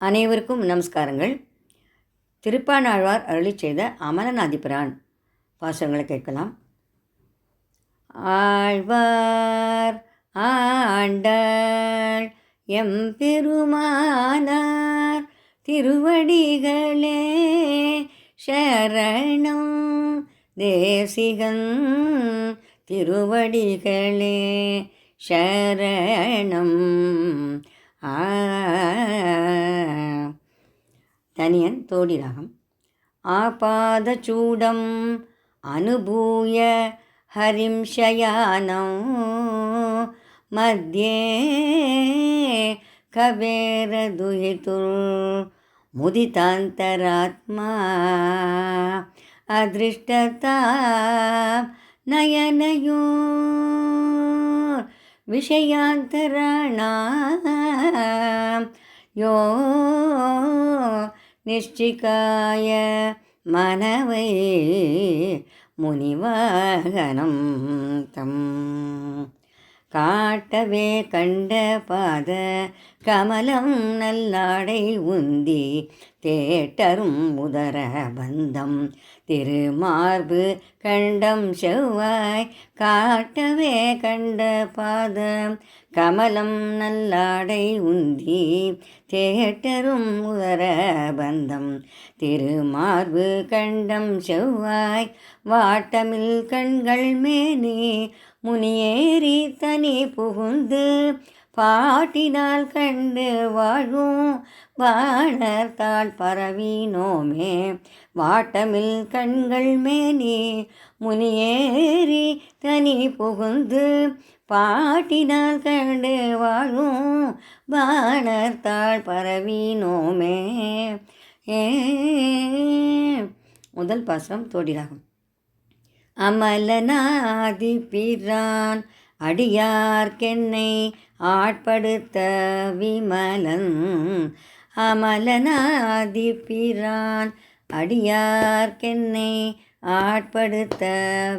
அனைவருக்கும் நமஸ்காரங்கள். திருப்பானாழ்வார் அருளி செய்த அமலநாதிபிரான் பாசங்களை கேட்கலாம். ஆழ்வார் ஆண்டாள் எம் பெருமானார் திருவடிகளே சரணம் தேசிகன் திருவடிகளே சரணம் தனியன் தோடிராகம் ஆபாதச்சூடம் அனுபூய ஹரிம் ஷயானம் மத்தியே கபேரதுயிதுர் முதிதாந்தராத்மா. அதிருஷ்டதா நயனயோ விஷயாந்தரணா யோ निश्चिकाय मानवै मुनिवाहनं तम्। காட்டவே கண்ட பாத கமலம் நல்லாடை உந்தி தேட்டரும் உதர பந்தம் திருமார்பு கண்டம் செவ்வாய் காட்டவே கண்ட பாத கமலம் நல்லாடை உந்தி தேட்டரும் உதர பந்தம் திருமார்பு கண்டம் செவ்வாய் வாட்டமில் கண்கள் மேனே முனியேறி தனி புகுந்து பாட்டினால் கண்டு வாழும் வாழர் பரவினோமே வாட்டமில் கண்கள் மேனி முனியேறி தனி புகுந்து பாட்டினால் கண்டு வாழும் வாழர் பரவினோமே ஏ. முதல் பாசம் தோடிராகும் அமலனாதி பிரான் அடியார்க்கென்னை ஆட்படுத்த விமலன். அமலனாதி பிரான் அடியார்க்கென்னை ஆட்படுத்த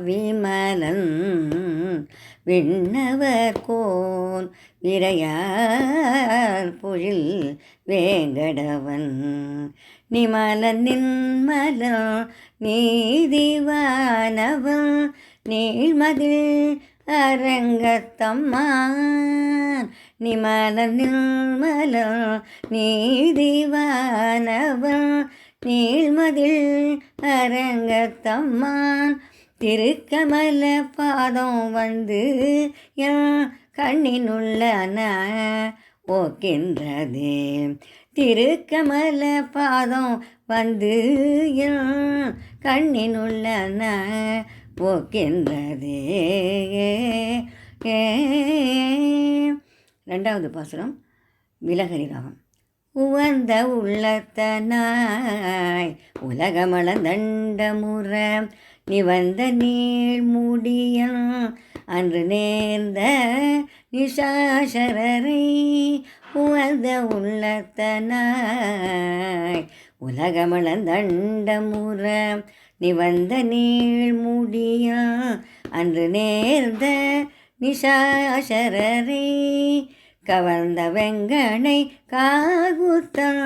விமலன் விண்ணவர் கோன் விரையார் பொழில் வேங்கடவன். நிமலன் நின்மலன் நீதிவானவன் நீள்மதில் அரங்கத்தம்மான். நிமலன் நிர்மலன் நீதிவானவன் நீள்மதில் அரங்கத்தம்மான் திருக்கமல பாதம் வந்து என் கண்ணினுள்ள ஓக்கின்றதே. திருக்கமல பாதம் வந்து என் கண்ணினுள்ள போக்கின்றதே ரெண்டாவது பாசுரம் விலகரி ராகம் உவந்த உள்ளத்தனாய். உலகமள உலகமளந்தண்டமுற நிவந்த நீள் முடியன். அன்று நேர்ந்த நிஷாசரரை உவந்த உள்ளத்தனாய். உலகமள உலகமளந்தண்டமுற நிவந்த நீள் முடிய அன்று நேர்ந்த நிஷாசரரை கவர்ந்த வெங்கனை காகுத்தம்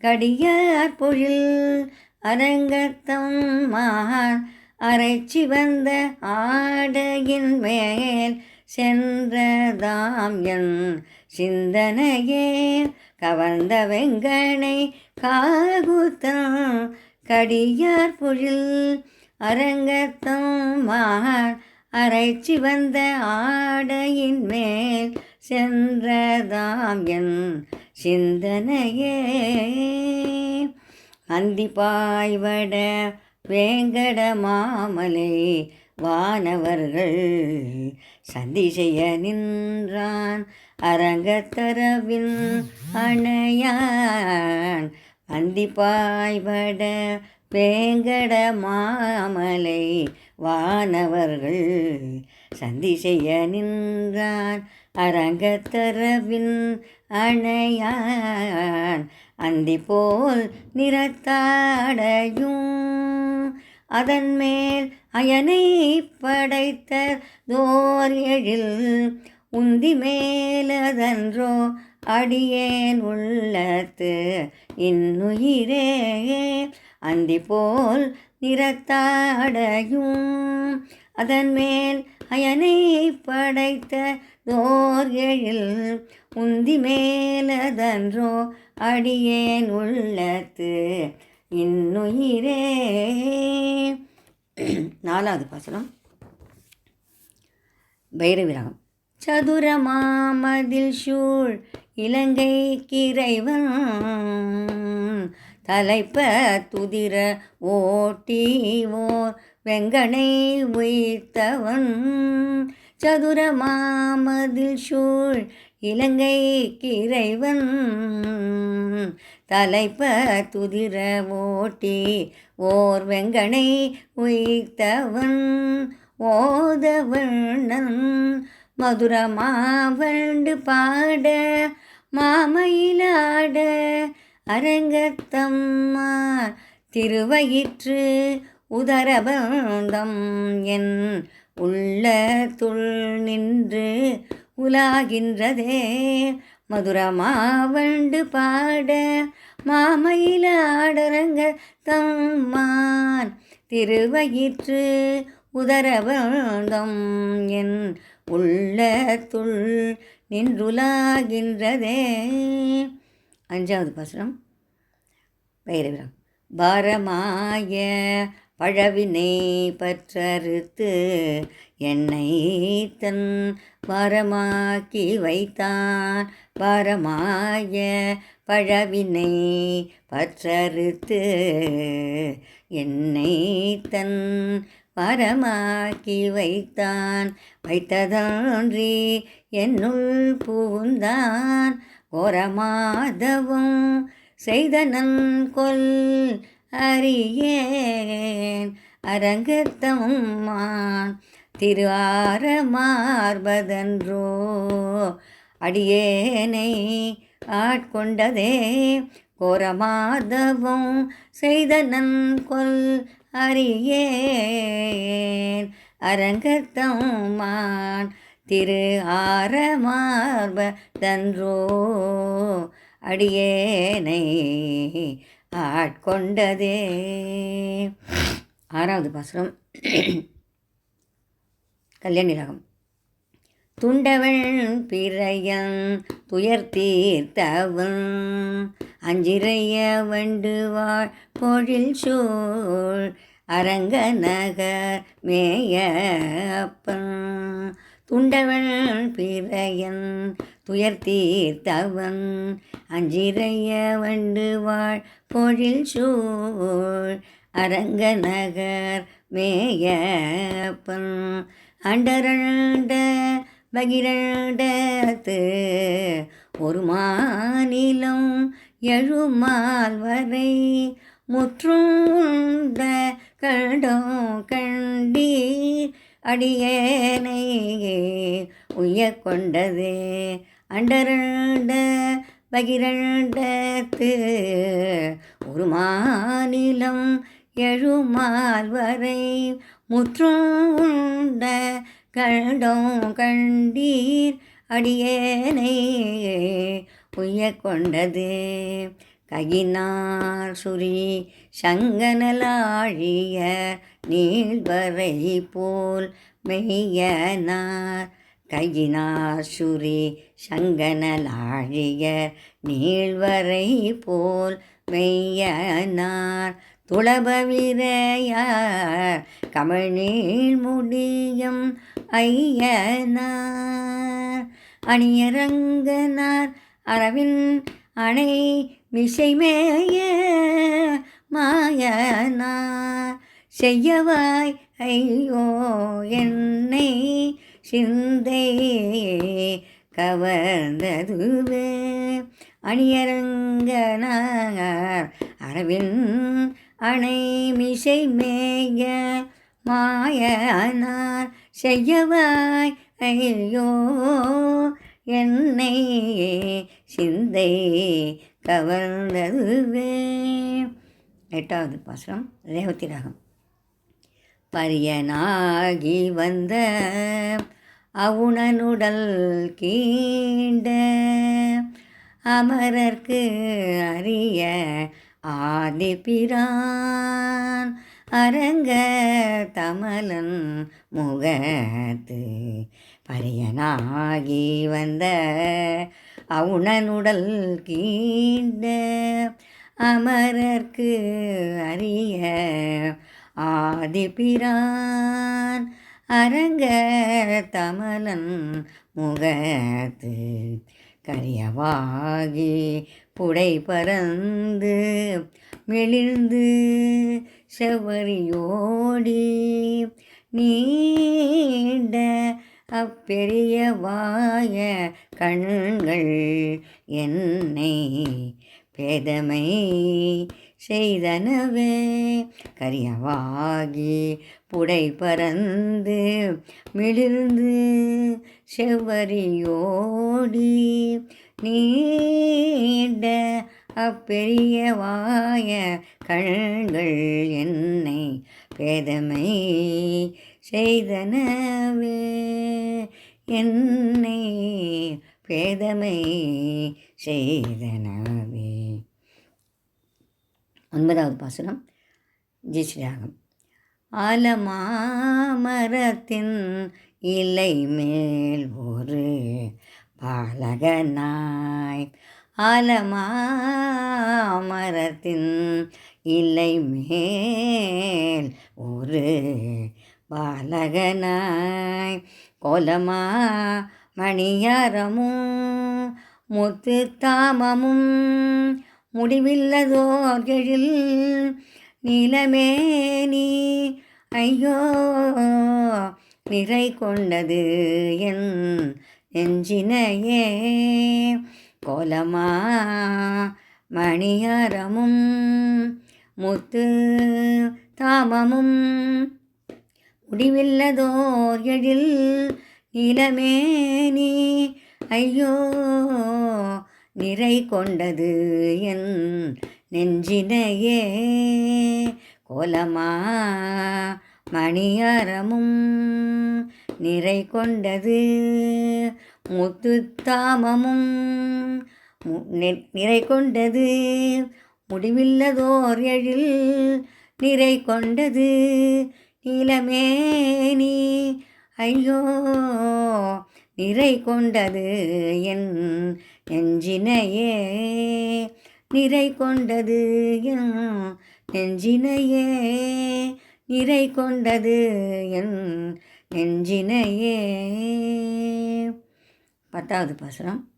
கடியார் பொழில் அரங்கத்தம் மார் அரைச்சி வந்த ஆடையின் மேல் சென்றதாம் என் சிந்தனையே. கவர்ந்த வெங்கனை காகுத்தம் கடியார் பொழில் அரங்கத்தம் மார் அரைச்சி வந்த ஆடையின் மேல் சென்றதாம் என் சிந்தனையே. அந்திப்பாய்வட வேங்கட மாமலை வானவர்கள் சந்தி செய்ய நின்றான் அரங்கத்தரவின் அணையான். அந்திப்பாய்வட வேங்கட மாமலை வானவர்கள் சந்தி செய்ய நின்றான். அரங்கத்தரவின் அணையான் அந்தி போல் நிறத்தாடையும் அதன் மேல் அயனை படைத்த தோர் எழில் உந்தி மேலதன்றோ அடியேன் உள்ளத்து இன்னுயிரே அந்தி போல் நிறத்தாடையும். அதன் மேல் அயனை படைத்த தோர் எழில் உந்தி மேலதன்றோ அடியேன் உள்ளத்து இன்னுயிரே. நாலாவது பாசனம் பைரவிராகம். சதுரமாமதில் சூழ் இலங்கை கிரைவன். அலைப்ப துதிர ஓட்டிவோர் வெங்கனை உயிர்த்தவன். சதுர மாமதில் சூழ் இலங்கை கிரைவன். தலைப்ப துதிர ஓட்டி ஓர் வெங்கனை உயிர்த்தவன். ஓதவண்ணன் மதுரமாவண்டு பாட மாமயிலாட அரங்கத்தம்மா திருவயிற்று உதரபந்தம் என் உள்ள துள் நின்று உலாகின்றதே. மதுரமாவண்டு பாட மாமயிலாடரங்க தம்மான் திருவயிற்று உதரபந்தம் என் உள்ளத்துள் நின்றுலாகின்றதே. அஞ்சாவது பாசனம் பைரவிரம் பாரமாய பழவினை பற்றறுத்து என்னை தன் பாரமாக்கி வைத்தான். பாரமாய பழவினை பற்றறுத்து என்னை தன் வரமாக்கி வைத்தான். வைத்ததன்றி என்னுள் பூந்தான் ஒரமாதவும் செய்த நன்கொல் அறியேன். அரங்கத்தம்மான் திரு ஆரமார்பதன்றோ அடியேனை ஆட்கொண்டதே. கோரமாதவும் செய்த நன்கொல் அறியேன். அரங்கத்தம்மான் திரு ஆரமார்ப தன்றோ அடியேனை ஆட்கொண்டதே. ஆறாவது பாசுரம். கல்யாணி ராகம் துண்டவன் பிறையன் துயர் தீர்த்தவன் அஞ்சிறைய வண்டுவாள் பொழில் சூழ் அரங்க நகர் மேயப்பன். துண்டவன் பிறையன் துயர் தீர்த்தவன் அஞ்சிறைய வண்டுவாள் பொழில் சூழ் அரங்க நகர் மேயப்பன். அண்டரண்ட பகிரண்டத்து ஒரு மாநிலம் எழுமால் வரை முற்றும் கண்டோ கண்டீர் அடியேனை உய்ய கொண்டது. அண்டரண்ட பகிரண்டத்து ஒரு மாநிலம் எழுமால் வரை முற்றுண்ட கண்டோம் கண்டீர். அடியேனை உய கொண்டது. கையினார் சுரி சங்கனலாழிய நீள்வரை போல் மெய்யனார். கையினார் சுரி சங்கனலாழிய நீள்வரை போல் மெய்யனார். துளபவிரையார் கமழ்நீள் முடியும் ஐயனார். அணியரங்கனார் அரவின் அணை மிசைமேய மாயனா செய்யவாய் ஐயோ என்னை சிந்தையே கவர்ந்ததுவே. அணியரங்கனார் அரவின் அணை மிசை மேய மாயனார் செய்யவாய் ஐயோ என்னை சிந்தை கவர்ந்ததுவே எட்டாவது பாசனம் ரேவதி ராகம். பரியனாகி வந்த அவுணனுடல் கீண்ட அமரர்க்கு அறிய ஆதிபிரான் அரங்க தமலன் முகத்து பரியனாகி வந்த அவுணனுடல் கீண்ட அமரர்க்கு அறிய ஆதிபிரான் அரங்க தமலன் முகத்து கரியவாகி புடை பறந்து மெளிர்ந்து செவரியோடி நீண்ட அப்பெரிய வாய கண்கள் என்னை பேதமை செய்தனவே. கரியவாகி புடை பறந்து மிளிர்ந்து செவ்வரியோடி நீண்ட அப்பெரிய வாய கண்கள் என்னை பேதமை செய்தனவே. என்னை பேதமை செய்தனவே. ஒன்பதாவது பாசனம் ஜெய்ஸ்ரீராகம் ஆலமாமரத்தின் இலை மேல் ஒரு பாலகனாய் ஆலமாமரத்தின் இல்லை மேல் ஒரு பாலகனாய் கோலமா மணியாரமும் முத்து தாமமும் முடிவில்லதோர் எழில் நீ. ஐயோ நிறை கொண்டது என் நெஞ்சினையே. கோலமா மணியாரமும் முத்து தாமமும். முடிவில்லதோர் எழில் நிலமேனி ஐயோ நிறை கொண்டது என் நெஞ்சினையே. கோலமா மணியாரமும் நிறை கொண்டது. முத்துத்தாமமும் நெ- நிறை கொண்டது. முடிவில்லதோர் எழில் நிறை கொண்டது. நீலமேனி ஐயோ நிறை கொண்டது என் நெஞ்சினையே. நிறை கொண்டது என் நெஞ்சினையே. நிறை கொண்டது என் நெஞ்சினையே. பத்தாவது பாசுரம்.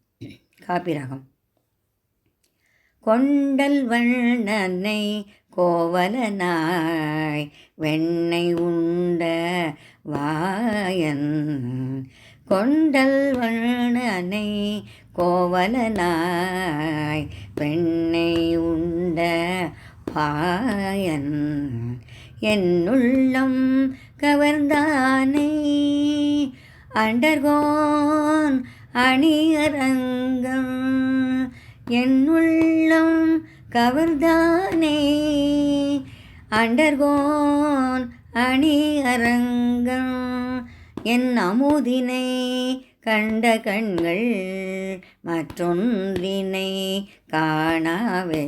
காப்பிராகம். கொண்டல் வண்ணனை கோவலனாய் வெண்ணை உண்ட வாயன். கொண்டல் வண்ணனை கோவலனாய் வெண்ணை உண்ட பாயன் என்னுள்ளம் கவர்ந்தானே. அண்டர்கோன் அணியரங்கம் என்னுள்ளம் கவர்ந்தானே. அண்டர்கோன் அணியரங்கம் என் அமுதினை கண்ட கண்கள் மற்றொன்றினை காணாவே.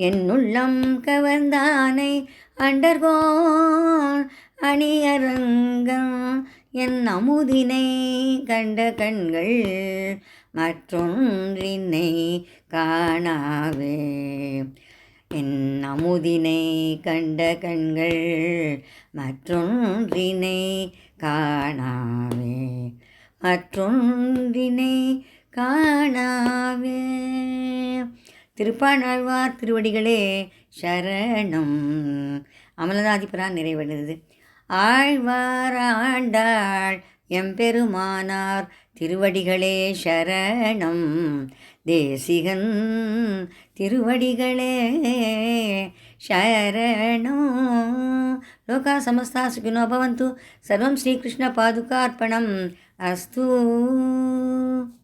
என்னுள்ளம் கவர்ந்தானை அண்டர்கோன் அணியரங்கம் என் அமுதினை கண்ட கண்கள் மற்றொன்றினை காணாவே. என் அமுதினை கண்ட கண்கள் மற்றொன்றினை காணாவே. மற்றொன்றினை காணாவே. திருப்பாணாழ்வார் திருவடிகளே சரணம். அமலதாதிபரா நிறைவடைந்தது. ஆழ்வாராண்டாள் எம்பெருமானார் திருவடிகளே சரணம். தேசிகன் திருவடிகளே சரணம். லோகா சமஸ்தா சுகினோ பவந்து. சர்வம் ஸ்ரீகிருஷ்ண பாதுகார்ப்பணம். அஸ்தூ.